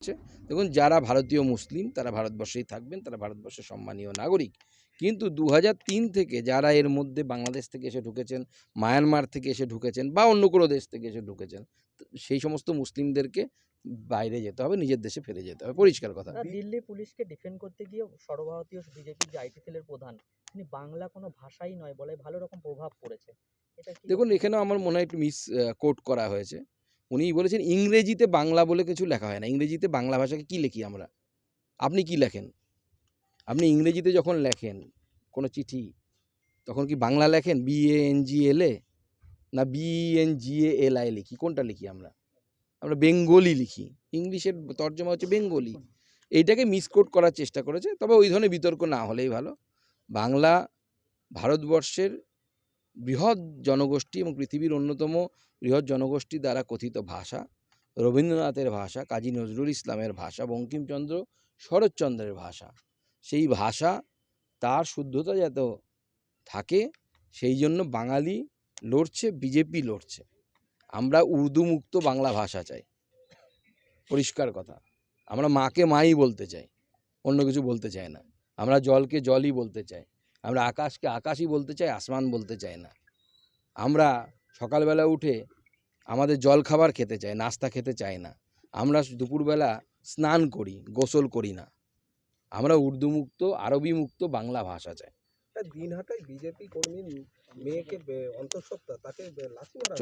হচ্ছে। দেখুন যারা ভারতীয় মুসলিম তারা ভারতবর্ষেই থাকবেন তারা ভারতবর্ষের সম্মানীয় নাগরিক। কিন্তু দু থেকে যারা এর মধ্যে বাংলাদেশ থেকে এসে ঢুকেছেন মায়ানমার থেকে এসে ঢুকেছেন বা অন্য কোনো দেশ থেকে এসে ঢুকেছেন সেই সমস্ত মুসলিমদেরকে বাইরে যেতে হবে নিজের দেশে ফিরে যেতে হবে। পরিষ্কার কথা। দিল্লি পুলিশকে ডিফেন্ড করতে গিয়ে সর্বভারতীয় বিজেপির যে প্রধান তিনি বাংলা কোনো ভাষাই নয় বলে ভালো রকম প্রভাব পড়েছে। দেখুন এখানেও আমার মনে হয় একটু মিস কোট করা হয়েছে। উনি বলেছেন, ইংরেজিতে বাংলা বলে কিছু লেখা হয় না। ইংরেজিতে বাংলা ভাষাকে কি লিখি আমরা? আপনি কি লেখেন? আপনি ইংরেজিতে যখন লেখেন কোনো চিঠি, তখন কি বাংলা লেখেন? B N G L A না B N G A L I লিখি? কোনটা লিখি আমরা? আমরা বেঙ্গলি লিখি। ইংলিশের তর্জমা হচ্ছে বেঙ্গলি। এইটাকে মিসকোট করার চেষ্টা করেছে। তবে ওই ধরনের বিতর্ক না হলেই ভালো। বাংলা ভারতবর্ষের বৃহৎ জনগোষ্ঠী এবং পৃথিবীর অন্যতম বৃহৎ জনগোষ্ঠী দ্বারা কথিত ভাষা, রবীন্দ্রনাথের ভাষা, কাজী নজরুল ইসলামের ভাষা, বঙ্কিমচন্দ্র শরৎচন্দ্রের ভাষা। সেই ভাষা তার শুদ্ধতা যাতে থাকে, সেই জন্য বাঙালি লড়ছে, বিজেপি লড়ছে। আমরা উর্দু মুক্ত বাংলা ভাষা চাই। পরিষ্কার কথা। আমরা মাকে মাই বলতে চাই। অন্য কিছু বলতে চাই না। আমরা জলকে জলই বলতে চাই। আমরা আকাশকে আকাশই বলতে চাই আসমান বলতে চাই না। আমরা সকালবেলা উঠে আমাদের জল খাবার খেতে চাই নাস্তা খেতে চাই না। আমরা দুপুরবেলা স্নান করি গোসল করি না। আমরা উর্দু মুক্ত আরবি মুক্ত বাংলা ভাষা চাই। দিনহাটায় বিজেপি মেয়েকে অন্তঃসত্ত্বা তাকে লাথি মারা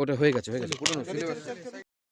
ওটা হয়ে গেছে হয়ে গেছে পুরনো।